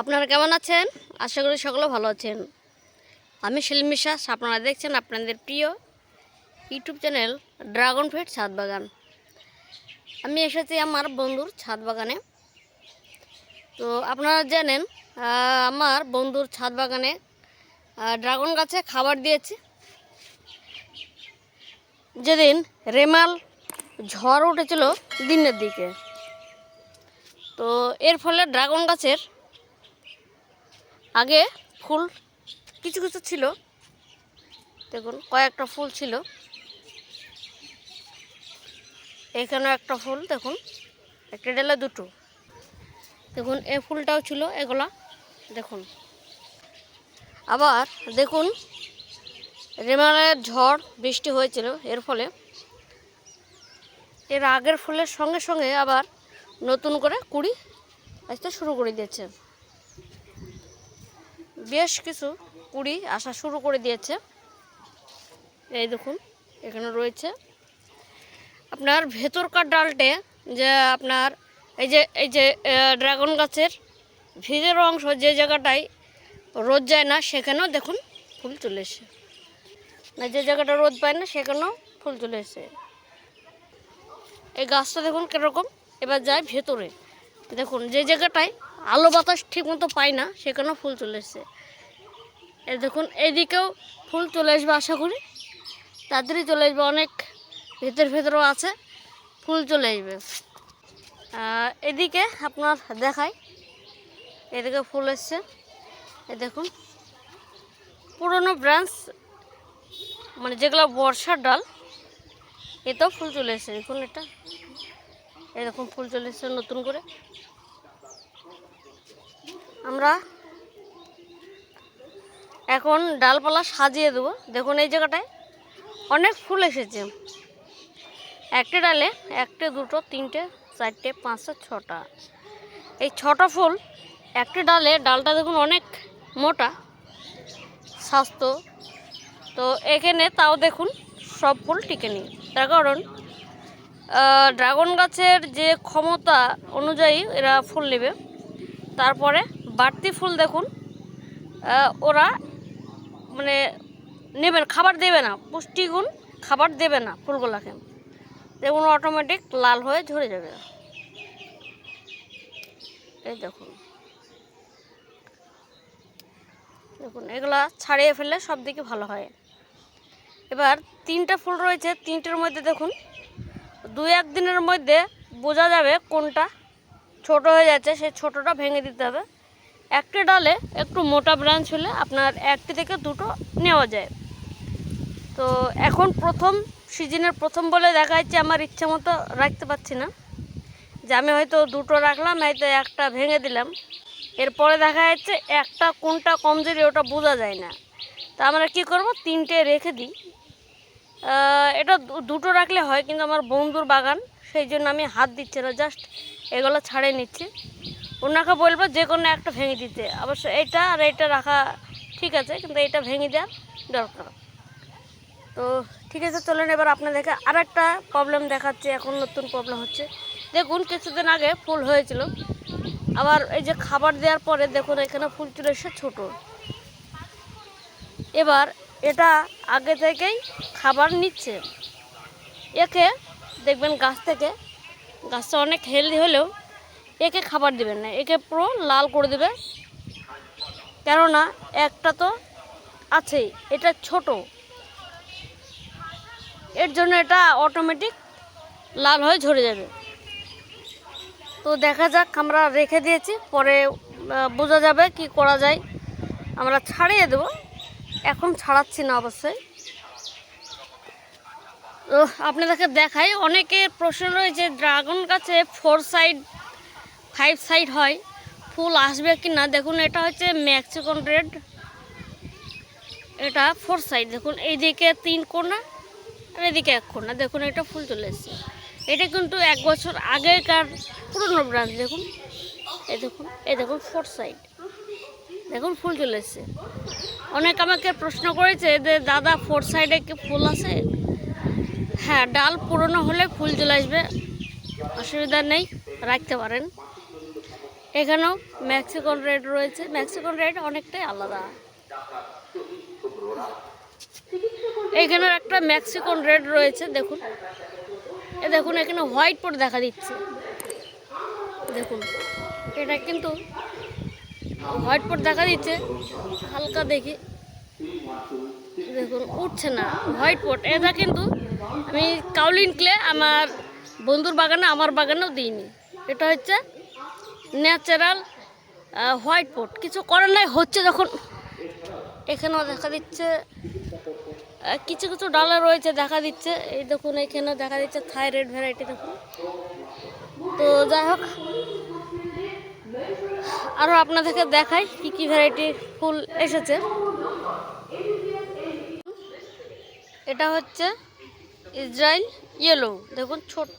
আপনারা কেমন আছেন? আশা করি সকলে ভালো আছেন। আমি বিশ্বাস আপনারা দেখছেন আপনাদের প্রিয় ইউটিউব চ্যানেল ড্রাগন ফ্রুট ছাদ বাগান। আমি এসেছি আমার বন্ধুর ছাদ বাগানে। তো আপনারা জানেন আমার বন্ধুর ছাদ বাগানে ড্রাগন গাছে খাবার দিয়েছি। যেদিন রেমাল ঝড় উঠেছিল দিনের দিকে। তো এর ফলে ড্রাগন গাছের আগে ফুল কিছু কিছু ছিল। দেখুন, কয়েকটা ফুল ছিল। এখানেও একটা ফুল, দেখুন। একটা ডেলে দুটো। দেখুন, এই ফুলটাও ছিল এগুলা। দেখুন। আবার দেখুন রেমালের ঝড়, বৃষ্টি হয়েছিল, এর ফলে। এর আগের ফুলের সঙ্গে সঙ্গে আবার নতুন করে কুড়ি আসতে শুরু করে দিয়েছে। বেশ কিছু কুড়ি আসা শুরু করে দিয়েছে। এই দেখুন, এখানে রয়েছে। আপনার ভেতরকার ডালটে যে আপনার এই যে এই যে ড্রাগন গাছের ভিজের অংশ যে জায়গাটায় রোদ যায় না, সেখানেও দেখুন ফুল চলে এসে না, যে জায়গাটা রোদ পায় না, সেখানেও ফুল চলে এসে এই গাছটা দেখুন কীরকম, এবার যায় ভেতরে। দেখুন, যে জায়গাটায় আলো বাতাস ঠিক মতো পায় না সেখানেও ফুল চলে এসছে। দেখুন, এদিকেও ফুল চলে আসবে আশা করি। তাড়াতাড়ি চলে আসবে, অনেক ভেতর ভেতরও আছে, ফুল চলে আসবে। এদিকে আপনার দেখাই, এদিকে ফুল এসছে। এ দেখুন, পুরনো ব্রাঞ্চ মানে যেগুলো বর্ষার ডাল, এতেও ফুল চলে এসেছে। দেখুন এটা। এরকম ফুল চলে এসেছে নতুন করে। আমরা এখন ডালপালা সাজিয়ে দেবো। দেখুন এই জায়গাটায় অনেক ফুল এসেছে। একটা ডালে একটা, দুটো, তিনটে, চারটে, পাঁচটা, ছটা। এই ছটা ফুল একটা ডালে, ডালটা দেখুন অনেক মোটা, স্বাস্থ্য। তো এখানে তাও দেখুন সব ফুল টিকে নেই। তার কারণ ড্রাগন গাছের যে ক্ষমতা অনুযায়ী এরা ফুল নেবে। তারপরে বাড়তি ফুল দেখুন ওরা মানে নেবেন খাবার দেবে না, পুষ্টিগুণ খাবার দেবে না ফুলগুলোকে। দেখুন অটোমেটিক লাল হয়ে ঝরে যাবে। এই দেখুন। দেখুন, এগুলা ছাড়িয়ে ফেললে সব দিকে ভালো হয়। এবার তিনটা ফুল রয়েছে, তিনটের মধ্যে দেখুন দুই এক দিনের মধ্যে বোঝা যাবে কোনটা ছোট হয়ে যাচ্ছে, সেই ছোটটা ভেঙে দিতে হবে। একটি ডালে একটু মোটা ব্রাঞ্চ হলে আপনার একটি থেকে দুটো নেওয়া যায়। তো এখন প্রথম সিজনের প্রথম বলে দেখা যাচ্ছে আমার ইচ্ছে মতো রাখতে পারছি না। যে আমি হয়তো দুটো রাখলাম, হয়তো একটা ভেঙে দিলাম। এরপরে দেখা যাচ্ছে একটা কোনটা কমজোরি ওটা বোঝা যায় না। তা আমরা কী করব? তিনটে রেখে দিই। এটা দুটো রাখলে হয়, কিন্তু আমার বন্ধুর বাগান, সেই জন্য আমি হাত দিচ্ছি না জাস্ট এগুলো ছাড়িয়ে নিচ্ছি। ওনাকে বলব যে কোনো একটা ভেঙে দিতে। অবশ্য এটা আর এটা রাখা ঠিক আছে, কিন্তু এটা ভেঙে দেওয়ার দরকার। তো ঠিক আছে, চলেন এবার আপনাদেরকে আর একটা প্রবলেম দেখাচ্ছে, এখন নতুন প্রবলেম হচ্ছে। দেখুন, কিছুদিন আগে ফুল হয়েছিল। আবার এই যে খাবার দেওয়ার পরে দেখুন, এখানে ফুল চলে এসে ছোটো। এবার এটা আগে থেকেই খাবার নিচ্ছে। একে দেখবেন গাছ থেকে, গাছটা অনেক হেলদি হলেও একে খাবার দেবেন না, একে পুরো লাল করে দেবে। কেননা একটা তো আছেই, এটা ছোট। এর জন্য এটা অটোমেটিক লাল হয়ে ঝরে যাবে। তো দেখা যাক, আমরা রেখে দিয়েছি, পরে বোঝা যাবে কি করা যায়। আমরা ছাড়িয়ে দেবো। এখন ছাড়াচ্ছি না অবশ্যই। আপনাদেরকে দেখাই, অনেকের প্রশ্ন রয়েছে, ড্রাগন গাছে ফোর সাইড ফাইভ সাইড হয়, ফুল আসবে কি না দেখুন, এটা হচ্ছে ম্যাক্সিকন রেড, এটা ফোর সাইড দেখুন, এইদিকে তিন কোনা, আর এদিকে এক কোনা, দেখুন, এটা ফুল চলে এসেছে। এটা কিন্তু এক বছর আগেকার পুরনো ব্রাঞ্চ দেখুন, এই দেখুন এই দেখুন ফোর সাইড দেখুন, ফুল চলে এসেছে। অনেক আমাকে প্রশ্ন করেছে যে, দাদা ফোর সাইডে কি ফুল আছে? হ্যাঁ ডাল পুরনো হলে ফুল চলে আসবে। অসুবিধা নেই, রাখতে পারেন। এখানেও ম্যাক্সিকন রেড রয়েছে। ম্যাক্সিকন রেড অনেকটাই আলাদা। এখানে একটা ম্যাক্সিকন রেড রয়েছে, দেখুন। এ দেখুন, এখানে হোয়াইট পট দেখা দিচ্ছে। দেখুন, এটা কিন্তু হোয়াইট পট দেখা দিচ্ছে। হালকা দেখি। দেখুন, উঠছে না। হোয়াইট পট এটা কিন্তু আমি কাউলিন ক্লে আমার বন্ধুর বাগানে, আমার বাগানেও দিইনি। এটা হচ্ছে ন্যাচারাল হোয়াইট পট কিছু করার নাই, হচ্ছে যখন এখানেও দেখা দিচ্ছে। কিছু কিছু ডালা রয়েছে, দেখা দিচ্ছে। এই দেখুন এখানে দেখা দিচ্ছে থাইরয়েড ভ্যারাইটি দেখুন। তো যাই হোক। আরও আপনাদেরকে দেখাই কি কি ভ্যারাইটি ফুল এসেছে। এটা হচ্ছে ইসরায়েল ইয়েলো দেখুন, ছোট্ট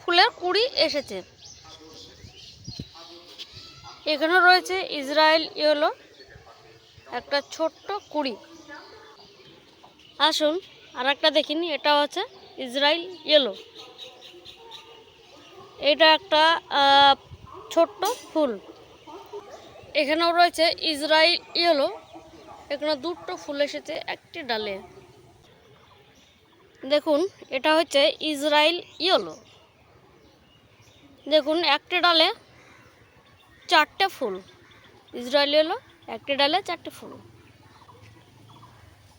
ফুলের কুড়ি এসেছে। এখানেও রয়েছে ইসরায়েল ইয়েলো একটা ছোট্ট কুড়ি। আসুন আর একটা দেখিনি এটা হচ্ছে ইসরায়েল ইয়েলো এটা একটা ছোট্ট ফুল। এখানেও রয়েছে ইসরায়েল ইয়েলো। এখানে দুটো ফুল এসেছে, একটি ডালে। দেখুন, এটা হচ্ছে ইসরায়েল ইয়েলো। দেখুন, একটি ডালে চারটে ফুল। ইসরায়েল ইয়েলো, একটি ডালে চারটে ফুল।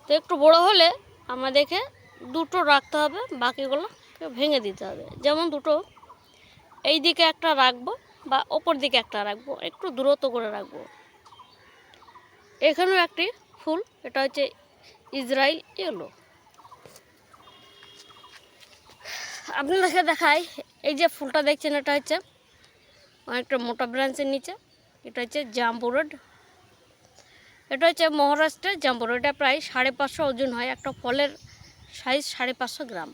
তো একটু বড় হলে আমাদেরকে দুটো রাখতে হবে বাকিগুলো ভেঙে দিতে হবে। যেমন দুটো এই দিকে একটা রাখব বা ওপর দিকে একটা রাখব, একটু দূরত্ব করে রাখব। এখানেও একটি ফুল, এটা হচ্ছে ইসরায়েল ইয়েলো। আপনাদেরকে দেখাই, এই যে ফুলটা দেখছেন, এটা হচ্ছে অনেকটা মোটা ব্রাঞ্চের নিচে, এটা হচ্ছে জাম্বু রোড। এটা হচ্ছে মহারাষ্ট্রের জাম্বু রোড, এটা প্রায় সাড়ে পাঁচশো ওজন হয়, একটা ফলের সাইজ সাড়ে পাঁচশো গ্রাম।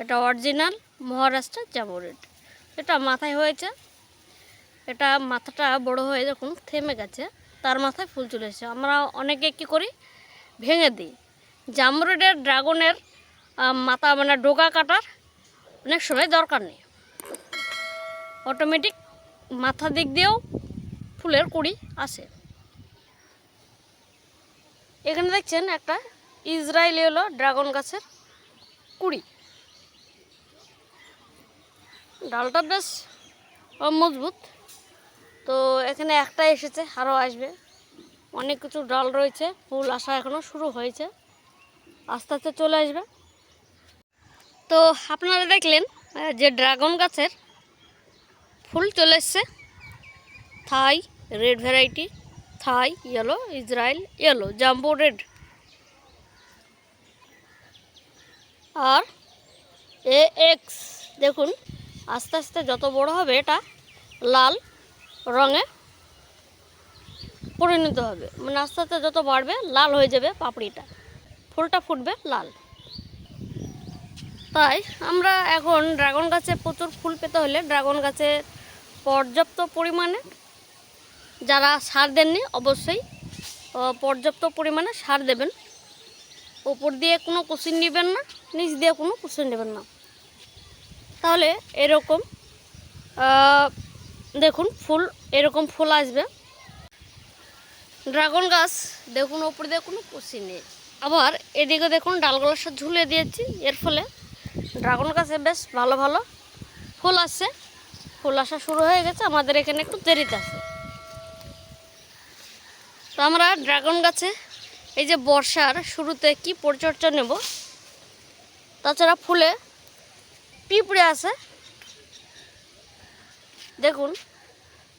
এটা অরিজিনাল মহারাষ্ট্রের জাম্বু রোড। এটা মাথায় হয়েছে। এটা মাথাটা বড় হয়ে যখন থেমে গেছে, তার মাথায় ফুল চলে এসেছে। আমরা অনেকে কী করি? ভেঙে দিই। জামরুডের ড্রাগনের মাথা মানে ডোকা কাটার অনেক সময় দরকার নেই। অটোমেটিক মাথা দিক দিয়েও ফুলের কুড়ি আসে। এখানে দেখছেন একটা ইসরায়েলি হলো ড্রাগন গাছের কুড়ি। ডালটা বেশ মজবুত। তো এখানে একটা এসেছে, আরও আসবে। অনেক কিছু ডাল রয়েছে, ফুল আসা এখনও শুরু হয়েছে। আস্তে আস্তে চলে আসবে। তো আপনারা দেখলেন যে ড্রাগন গাছের ফুল চলে এসছে। Thai, red variety, Thai, yellow, Israel, yellow, jumbo red. আর এ এক্স, দেখুন। আস্তে আস্তে যত বড় হবে এটা লাল রঙে পরিণত হবে। মানে আস্তে আস্তে যত বাড়বে, লাল হয়ে যাবে পাপড়িটা। ফুলটা ফুটবে লাল। তাই আমরা এখন ড্রাগন গাছে প্রচুর ফুল পেতে হলে ড্রাগন গাছে পর্যাপ্ত পরিমাণে যারা সার দেননি অবশ্যই পর্যাপ্ত পরিমাণে সার দেবেন। ওপর দিয়ে কোনো কুসিন নেবেন না, নিচ দিয়ে কোনো কুসিন নেবেন না। তাহলে এরকম দেখুন ফুল, এরকম ফুল আসবে। ড্রাগন গাছ, দেখুন, ওপরে দিয়ে কোনো কুসি নেই। আবার এদিকে দেখুন ডালগুলোর সাথে ঝুলে দিয়েছি। এর ফলে ড্রাগন গাছে বেশ ভালো ভালো ফুল আসছে। ফুল আসা শুরু হয়ে গেছে, আমাদের এখানে একটু দেরিতে আছে। তো আমরা ড্রাগন গাছে, এই যে বর্ষার শুরুতে কি পরিচর্যা নেব, তাছাড়া ফুলে পিঁপড়ে আছে। দেখুন,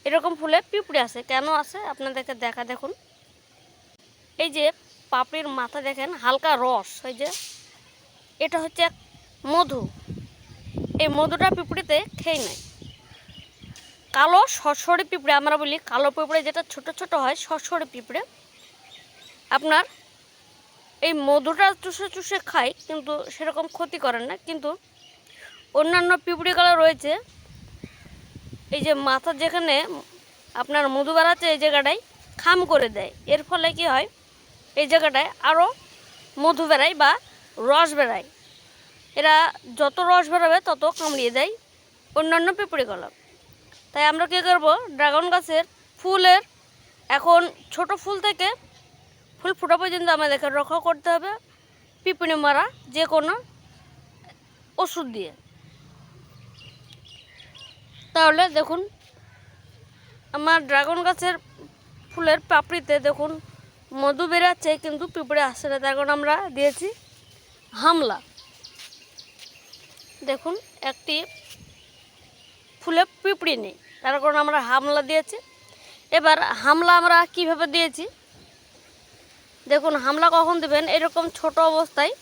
এরকম ফুলে পিঁপড়ে আছে। কেন আছে? আপনাদেরকে দেখা, দেখুন। এই যে পাপড়ির মাথা দেখেন, হালকা রস। ওই যে, এটা হচ্ছে এক মধু। এই মধুটা পিঁপড়িতে খেয়ে নেয়। কালো সরসরে পিঁপড়ে, আমরা বলি কালো পিঁপড়ে, যেটা ছোট ছোট হয়, সরসরে পিঁপড়ে। আপনার এই মধুটা চুষে চুষে খায়, কিন্তু সেরকম ক্ষতি করেন না। কিন্তু অন্যান্য পিঁপড়িগুলো রয়েছে। এই যে মাথা যেখানে আপনার মধু বেড়াচ্ছে এই জায়গাটায় খাম করে দেয়। এর ফলে কি হয়? এই জায়গাটায় আরও মধু বেড়ায় বা রস বেড়ায়। এরা যত রস বেরোবে তত কামড়িয়ে দেয় অন্যান্য পিঁপড়িগুলো তাই আমরা কী করব? ড্রাগন গাছের ফুলের এখন ছোট ফুল থেকে ফুল ফোটা পর্যন্ত আমাদেরকে রক্ষা করতে হবে। পিঁপড়ে মারা যে কোনো ওষুধ দিয়ে। তাহলে দেখুন, আমার ড্রাগন গাছের ফুলের পাপড়িতে দেখুন, মধু বেরাচ্ছে কিন্তু পিঁপড়ে আসছে না, তার কারণ আমরা দিয়েছি হামলা। দেখুন, একটি ফুলে পিঁপড়ি নেই, তার কারণ আমরা হামলা দিয়েছি। এবার হামলা আমরা কীভাবে দিয়েছি? দেখুন, হামলা কখন দেবেন? এরকম ছোট অবস্থায়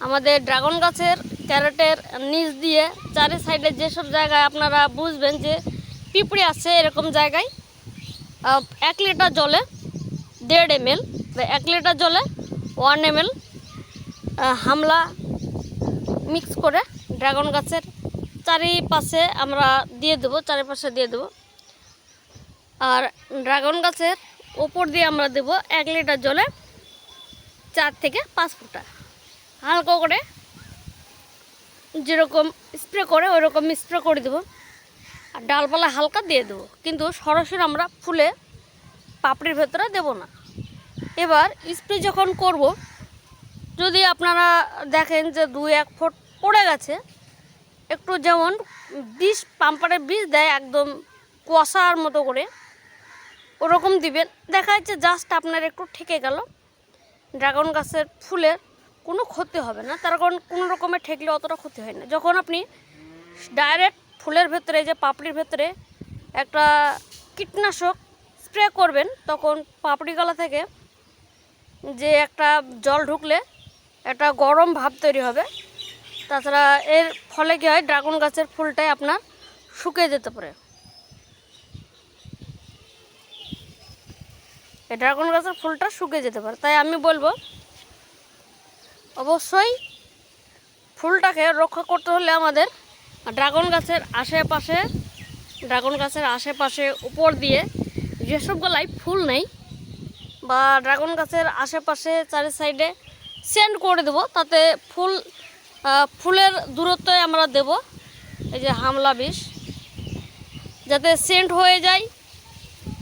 আমাদের ড্রাগন গাছের ক্যারেটের নিচ দিয়ে চারি সাইডে যেসব জায়গায় আপনারা বুঝবেন যে পিঁপড়ে আছে এরকম জায়গায় এক লিটার জলে দেড় এম এল এক লিটার জলে ওয়ান এম এল হামলা মিক্স করে ড্রাগন গাছের চারিপাশে আমরা দিয়ে দেবো, চারিপাশে দিয়ে দেবো। আর ড্রাগন গাছের ওপর দিয়ে আমরা দেবো এক লিটার জলে চার থেকে পাঁচ ফুটা। হালকা করে যেরকম স্প্রে করে ওই রকম স্প্রে করে দেবো। আর ডালপালা হালকা দিয়ে দেবো। কিন্তু সরাসরি আমরা ফুলে পাপড়ির ভেতরে দেবো না। এবার স্প্রে যখন করব, যদি আপনারা দেখেন যে দুই এক ফুট পড়ে গেছে, একটু যেমন বিষ, পাম্পারের বিষ দেয় একদম কুয়াশার মতো করে, ওরকম দিবেন। দেখা যাচ্ছে জাস্ট আপনার একটু ঠেকে গেল। ড্রাগন গাছের ফুলের কোনো ক্ষতি হবে না। তার কারণ কোনো রকমের ঠেকলে অতটা ক্ষতি হয় না। যখন আপনি ডাইরেক্ট ফুলের ভেতরে, যে পাপড়ির ভেতরে একটা কীটনাশক স্প্রে করবেন, তখন পাপড়ি গলা থেকে যে একটা জল ঢুকলে একটা গরম ভাব তৈরি হবে। তাছাড়া এর ফলে কী হয়? ড্রাগন গাছের ফুলটাই আপনার শুকিয়ে যেতে পারে। এই ড্রাগন গাছের ফুলটা শুকিয়ে যেতে পারে। তাই আমি বলব অবশ্যই ফুলটাকে রক্ষা করতে হলে আমাদের ড্রাগন গাছের আশেপাশে, ড্রাগন গাছের আশেপাশে উপর দিয়ে যেসব গলায় ফুল নেই বা ড্রাগন গাছের আশেপাশে চারি সাইডে সেন্ড করে দেবো, তাতে ফুল ফুলের দূরত্বে আমরা দেব। এই যে হামলা বিষ, যাতে সেন্ট হয়ে যায়,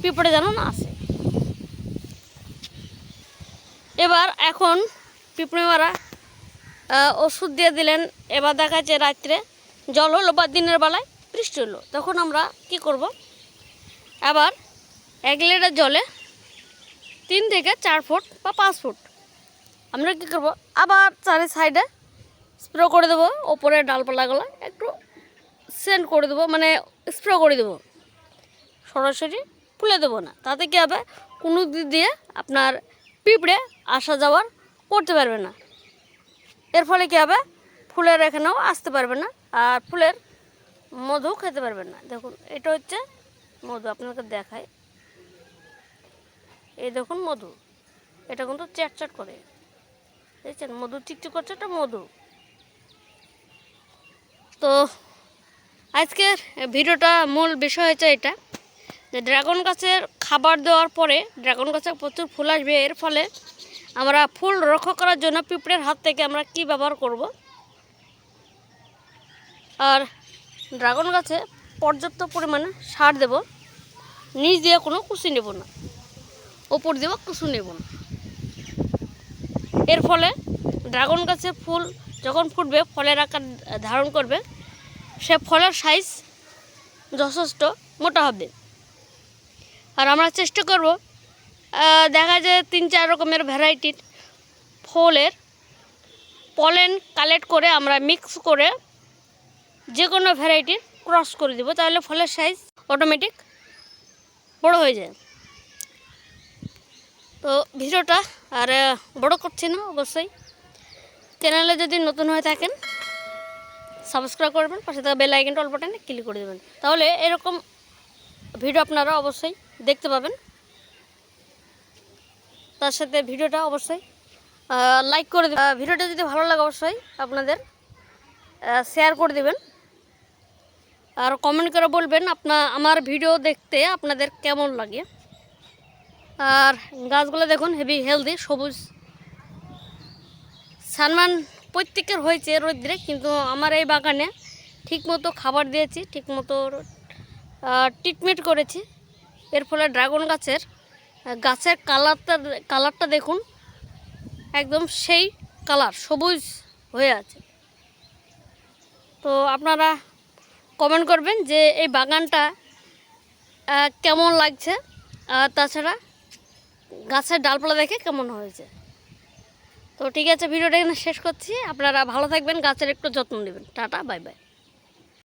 পিঁপড়ে যেন না আসে। এবার এখন পিঁপড়ে মারা ওষুধ দিয়ে দিলেন। এবার দেখা যাচ্ছে রাত্রে জল হলো বা দিনের বেলায় বৃষ্টি হলো। তখন আমরা কি করব? আবার এক লিটার জলে তিন থেকে চার ফুট বা পাঁচ ফুট আমরা কী করব? আবার চারি সাইডে স্প্রে করে দেবো। ওপরে ডালপালাগুলো একটু সেন্ড করে দেবো। মানে স্প্রে করে দেবো। সরাসরি ফুলে দেবো না। তাতে কী হবে? কোনো দিক দিয়ে আপনার পিঁপড়ে আসা যাওয়ার করতে পারবে না। এর ফলে কী হবে? ফুলের এখানেও আসতে পারবে না আর ফুলের মধু খেতে পারবেন না। দেখুন, এটা হচ্ছে মধু, আপনাকে দেখায় এই দেখুন মধু, এটা কিন্তু চ্যাটচ্যাট করে। দেখছেন, মধু চিকচিক করছে, এটা মধু। তো আজকের ভিডিওটা মূল বিষয় হচ্ছে এটা, যে ড্রাগন গাছের খাবার দেওয়ার পরে, ড্রাগন গাছে প্রচুর ফুল আসবে, এর ফলে আমরা ফুল রক্ষা করার জন্য পিঁপড়ের হাত থেকে আমরা কি ব্যবহার করব? আর ড্রাগন গাছে পর্যাপ্ত পরিমাণে সার দেব। নিচ দিয়ে কোনো কুচি নেব না। ওপর দিয়েও কুচু নেব না। এর ফলে ড্রাগন গাছে ফুল যখন ফুটবে, ফলের আকার ধারণ করবে, সে ফলের সাইজ যথেষ্ট মোটা হবে। আর আমরা চেষ্টা করব দেখা যায় তিন, চার রকমের ভ্যারাইটির ফলের। পলেন কালেক্ট করে আমরা মিক্স করে যে কোনো ভ্যারাইটির ক্রস করে দেবো, তাহলে ফলের সাইজ অটোমেটিক বড় হয়ে যায়। তো ভিডিওটা আর বড় করছি না, অবশ্যই। চ্যানেলে যদি নতুন হয়ে থাকেন সাবস্ক্রাইব করবেন, পাশে থাকা বেল আইকনটা অল্প টানে ক্লিক করে দেবেন। তাহলে এরকম ভিডিও আপনারা অবশ্যই দেখতে পাবেন। তার সাথে ভিডিওটা অবশ্যই লাইক করে দেবেন। ভিডিওটা যদি ভালো লাগে অবশ্যই আপনাদের শেয়ার করে দেবেন। আর কমেন্ট করে বলবেন আপনা, আমার ভিডিও দেখতে আপনাদের কেমন লাগে। আর গাছগুলো দেখুন, হেভি হেলদি সবুজ। সানমান প্রত্যেকের হয়েছে রৌদ্রে, কিন্তু আমার এই বাগানে ঠিকমতো খাবার দিয়েছি, ঠিকমতো ট্রিটমেন্ট করেছি। এর ফলে ড্রাগন গাছের গাছের কালারটা কালারটা দেখুন। একদম সেই কালার, সবুজ হয়ে আছে। তো আপনারা কমেন্ট করবেন যে এই বাগানটা কেমন লাগছে? আর তাছাড়া গাছের ডালপালা দেখে কেমন হয়েছে? তো ঠিক আছে, ভিডিওটা এখানে শেষ করছি। আপনারা ভালো থাকবেন, গাছের একটু যত্ন নেবেন। Tata, bye bye.